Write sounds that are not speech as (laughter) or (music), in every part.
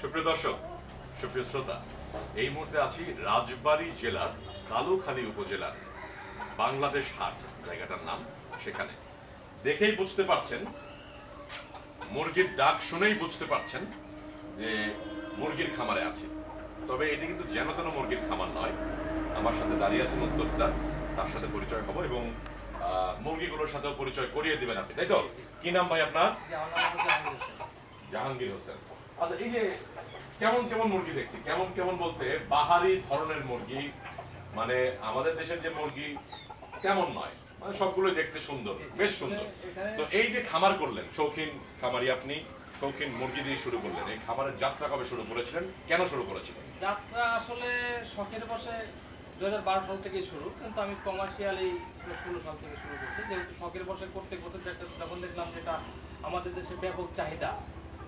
সুপ্রিয় দর্শক সুপ্রিয় শ্রোতা এই মুহূর্তে আছি রাজবাড়ী জেলার কালুখালী উপজেলার বাংলাদেশ হাট জায়গাটার নাম সেখানে। দেখেই বুঝতে পারছেন মুরগির ডাক শুনেই বুঝতে পারছেন যে মুরগির খামারে আছি। তবে এটি কিন্তু যেন তেন মুরগির খামার নয়। আমার সাথে দাঁড়িয়ে আছেন উদ্যোক্তা তার সাথে পরিচয় হব এবং আহ, মুরগিগুলোর সাথেও পরিচয় করিয়ে দিবেন আপনি। তাই তো? কি নাম ভাই আপনার? জাহাঙ্গীর হোসেন। আচ্ছা এই যে কেমন কেমন মুরগি দেখছি? কেমন কেমন বলতে বাহারি ধরনের মুরগি মানে আমাদের দেশের যে মুরগি তেমন নয়। মানে সবগুলোই দেখতে সুন্দর বেশ সুন্দর। তো এই যে খামার করলেন শৌখিন খামারি আপনি শৌখিন মুরগি দিয়ে শুরু করলেন এই খামারের যাত্রা কবে শুরু করেছিলেন? কেন শুরু করেছিলেন? যাত্রা আসলে শখের বসে দু হাজার বারো সাল থেকেই শুরু কিন্তু আমি কমার্শিয়ালি ষোলো সাল থেকে শুরু করছি। যেহেতু শখের বসে করতে করতে যখন দেখলাম যেটা আমাদের দেশে ব্যাপক চাহিদা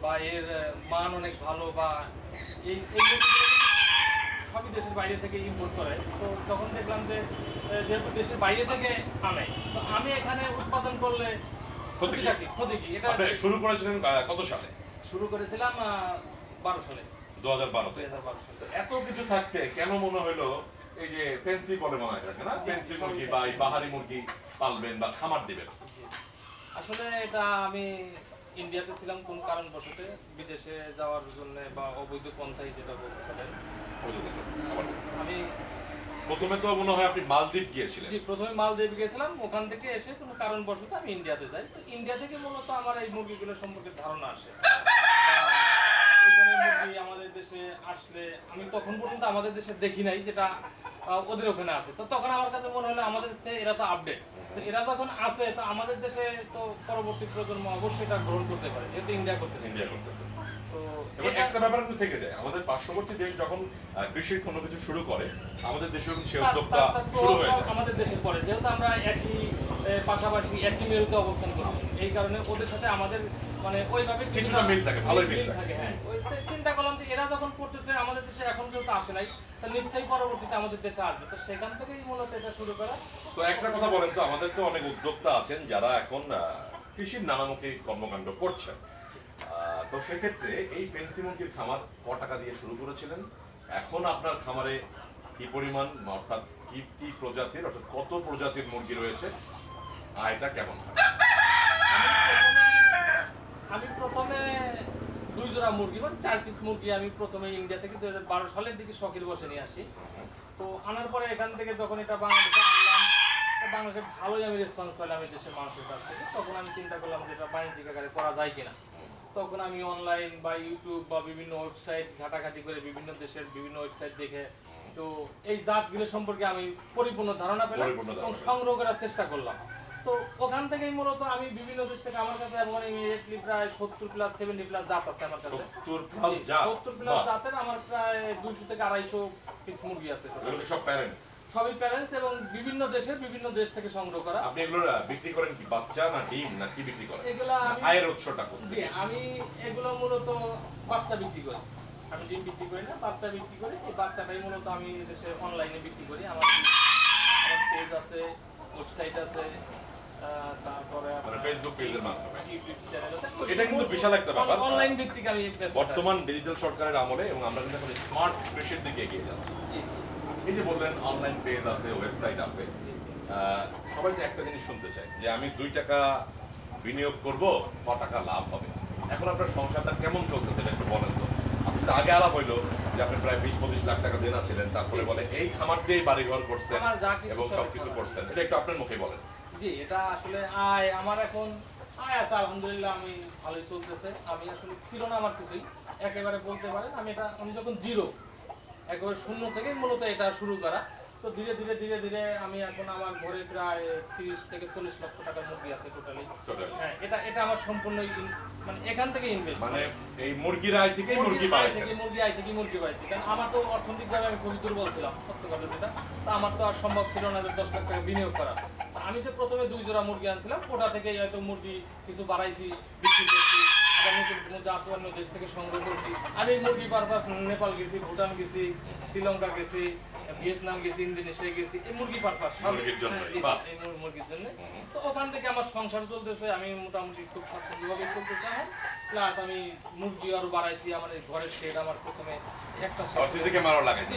বা এর মান অনেক ভালো বা এই সবই দেশের বাইরে থেকে ইম্পোর্ট করে। তো তখন দেখলাম যে যেহেতু দেশের বাইরে থেকে আনে তো আমি এখানে উৎপাদন করলে? ক্ষতিটা কি? ক্ষতি কি? এটা শুরু করেছিলেন কত সালে? শুরু করেছিলাম বারো সালে। দু হাজার বারোতে এত কিছু থাকতে কেন মনে হলো এই যে ফেন্সি বলে মনে হয় না? ফেন্সি মুরগি বা এই বাহারি মুরগি পালবেন বা খামার দিবেন। আসলে এটা আমি ইন্ডিয়াতে ছিলাম কোন কারণবশতে? বিদেশে যাওয়ার জন্য বা অবৈধ পন্থায় যেটা বলতে পারেন। আমি প্রথমে তো মনে হয় আপনি মালদ্বীপ গিয়েছিলেন। জি প্রথমে মালদ্বীপ গেছিলাম ওখান থেকে এসে কোনো কারণবশত আমি ইন্ডিয়াতে যাই। তো ইন্ডিয়া থেকে মূলত আমার এই মুরগিগুলো সম্পর্কে ধারণা আসে। (laughs) মুরগি আমাদের দেশে আসলে আমি তখন পর্যন্ত আমাদের দেশে দেখি নাই যেটা ওদের ওখানে আছে। তো তখন আমার কাছে মনে হলো আমাদের এরা তো আপডেট এরা যখন আছে তো আমাদের দেশে তো পরবর্তী প্রজন্ম অবশ্যই এটা গ্রহণ করতে পারে যেহেতু ইন্ডিয়া করতেছে। ইন্ডিয়া করতেছে। তো এবং একটা ব্যাপার একটু থেকে যায় আমাদের পার্শ্ববর্তী দেশ যখন কৃষির কোনো কিছু শুরু করে আমাদের দেশেও সে উদ্যোক্তা শুরু হয়ে যায়। আমাদের দেশে পরে যেহেতু আমরা একই পাশাপাশি একই মেরুতে অবস্থান করি এই কারণে ওদের সাথে আমাদের মানে ওইভাবে কিছুটা মিল থাকে, ভালোই মিল থাকে। হ্যাঁ। ওই চিন্তা করলাম যে এরা যখন করতেছে আমাদের দেশে এখন যেহেতু আসে নাই তাহলে নিশ্চয়ই পরবর্তীতে আমাদের দেশে আসবে। তো সেখান থেকেই মূলত এটা শুরু করা। তো একটা কথা বলেন তো আমাদের তো অনেক উদ্যোক্তা আছেন যারা এখন কৃষির নানামুখী কর্মকাণ্ড করছেন। তো সেক্ষেত্রে এই ফেন্সি মুরগির খামার ক টাকা দিয়ে শুরু করেছিলেন? এখন আপনার খামারে কি পরিমাণ অর্থাৎ কি কি প্রজাতির অর্থাৎ কত প্রজাতির মুরগি রয়েছে? আয়টা কেমন হয়? আমি প্রথমে দুই জোড়া মুরগি মানে চার পিস মুরগি আমি প্রথমে ইন্ডিয়া থেকে দু হাজার বারো সালের দিকে শখের বসে নিয়ে আসি। তো আনার পরে এখান থেকে যখন এটা বাংলাদেশে আনলাম বাংলাদেশে ভালোই আমি রেসপন্স পেলাম এই দেশের মানুষের কাছ থেকে। তখন আমি চিন্তা করলাম যে এটা বাণিজ্যিক আকারে করা যায় কিনা। তখন আমি অনলাইন বা ইউটিউব বা বিভিন্ন ওয়েবসাইট ঘাটাঘাটি করে বিভিন্ন দেশের বিভিন্ন ওয়েবসাইট দেখে তো এই জাতগুলো সম্পর্কে আমি পরিপূর্ণ ধারণা পেলাম এবং সংগ্রহ করার চেষ্টা করলাম। তো ওখান থেকেই মূলত আমি বিভিন্ন দেশ থেকে আমার কাছে এমন ইমিডিয়েটলি প্রায় সত্তর প্লাস সেভেন্টি প্লাস জাত আছে আমার কাছে। সত্তর প্লাস জাত? সত্তর প্লাস জাতের আমার প্রায় দুশো থেকে আড়াইশো পিস মুরগি আছে সব প্যারেন্টস সবই প্যারেন্টস এবং বিভিন্ন দেশের বিভিন্ন দেশ থেকে সংগ্রহ করা। আপনি এগুলো বিক্রি করেন কি? বাচ্চা না ডিম? না কি বিক্রি করেন? এগুলা আমি আয়ের উৎসটা কোন জি আমি এগুলো মূলত বাচ্চা বিক্রি করি। আমি ডিম বিক্রি করি না বাচ্চা বিক্রি করি। এই বাচ্চাটাই মূলত আমি দেশে অনলাইনে বিক্রি করি। আমার আমার পেজ আছে ওয়েবসাইট আছে। ফেসবুক পেজের মাধ্যমে। এটা কিন্তু বিশাল একটা ব্যাপার। অনলাইন ভিত্তিক আমি বর্তমান ডিজিটাল সরকারের আমলে এবং আমরা কিন্তু এখন স্মার্ট কৃষির দিকে এগিয়ে যাচ্ছি। এই যে বললেন অনলাইন পেজ আছে ওয়েবসাইট আছে। সবাই তো একটা জিনিস শুনতে চায় যে আমি দুই টাকা বিনিয়োগ করব ক টাকা লাভ হবে। এখন আপনার সংসারটা কেমন চলতেছে এটা একটু বলেন তো। আপনি আগে আলাপ হইল যে আপনি প্রায় বিশ পঁচিশ লাখ টাকা দেনা ছিলেন তারপরে বলে এই খামার দিয়েই বাড়ি ঘর করছেন এবং সবকিছু করছেন। এটা একটু আপনার মুখে বলেন। জি এটা আসলে আয় আমার এখন আয় আছে আলহামদুলিল্লাহ আমি ভালোই চলতেছে। আমি আসলে ছিল না আমার কিছুই একেবারে বলতে পারেন আমি এটা আমি যখন জিরো একেবারে শূন্য থেকে মূলত এটা শুরু করা। তো ধীরে ধীরে ধীরে ধীরে আমি এখন আমার ঘরে প্রায় তিরিশ থেকে চল্লিশ লক্ষ টাকার মুরগি আছে টোটালি হ্যাঁ এটা এটা আমার সম্পূর্ণ মানে এখান থেকে ইনভেস্ট মানে এই মুরগির আয় থেকেই মুরগি আয় থেকে মুরগি আয় থেকে মুরগি পাইছি। কারণ আমার তো অর্থনৈতিকভাবে আমি খুবই দুর্বল ছিলাম সত্য কথা যেটা। তো আমার তো আর সম্ভব ছিল না যে দশ লাখ টাকা বিনিয়োগ করা। আমি তো প্রথমে দুই জোড়া মুরগি আনছিলাম ওটা থেকে হয়তো মুরগি কিছু বাড়াইছি বিক্রি করছি আবার নতুন কোনো জাত অন্য দেশ থেকে সংগ্রহ করছি। আমি মুরগি পারপাস নেপাল গেছি ভুটান গেছি শ্রীলঙ্কা গেছি ভিয়েতনাম গেছি ইন্দোনেশিয়া গেছি এই মুরগি পারপাস। মুরগির জন্যই, এই মুরগির জন্য। তো ওখান থেকে আমার সংসার চলতেছে আমি মোটামুটি খুব স্বাচ্ছন্দ্যভাবে চলতেছে আমার প্লাস আমি মুরগি আরও বাড়াইছি আমার ঘরের শেড আমার প্রথমে একটা ক্যামেরাও লাগাইছে।